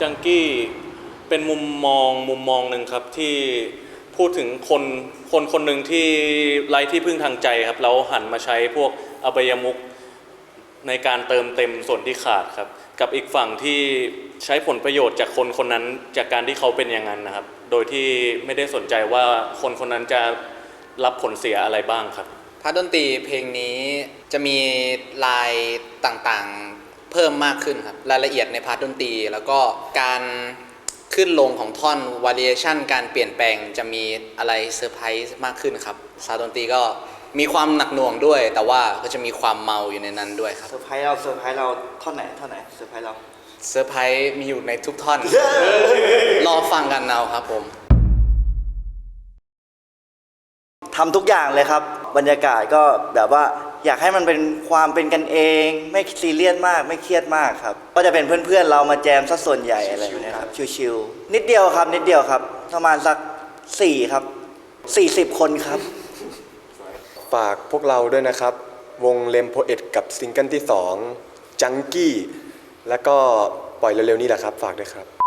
จังกี้เป็นมุมมองมุมมองหนึ่งครับที่พูดถึงคนคนคนหนึ่งที่ไร้ที่พึ่งทางใจครับแล้วหันมาใช้พวกอบายมุกในการเติมเต็มส่วนที่ขาดครับ กับอีกฝั่งที่ใช้ผลประโยชน์จากคนคนนั้นจากการที่เขาเป็นอย่างนั้นนะครับ โดยที่ไม่ได้สนใจว่าคนคนนั้นจะรับผลเสียอะไรบ้างครับพาร์ทดนตรีเพลงนี้จะมีลายต่างๆ เพิ่มมากขึ้นครับรายละเอียดในพาร์ทดนตรี แล้วก็การขึ้นลงของท่อน variation การเปลี่ยนแปลงจะมีอะไรเซอร์ไพรส์มากขึ้นครับซาวด์ดนตรีก็มีความหนักหน่วงด้วย แต่ว่าก็จะมีความเมาอยู่ในนั้นด้วยครับเซอร์ไพรส์เราเซอร์ไพรส์เราท่อนไหนท่อนไหนเซอร์ไพรส์เราเซอร์ไพรส์มีอยู่ในทุกท่อน รอฟังกันเอาครับผมทำทุกอย่างเลยครับ บรรยากาศก็แบบว่า อยากให้มันเป็นความเป็นกันเอง ไม่ซีเรียสมากไม่เครียดมากครับ ก็จะเป็นเพื่อนๆเรามาแจมซะส่วนใหญ่อะไรแบบนี้ครับชิวๆนิดเดียวครับ นิดเดียวครับ ประมาณสักสี่ครับสี่สิบคนครับ ฝากพวกเราด้วยนะครับ วงเลมโพเอ็ดกับซิงเกิลที่ 2 จังกี้ แล้วก็ปล่อยเร็วๆนี้แหละครับ ฝากด้วยครับ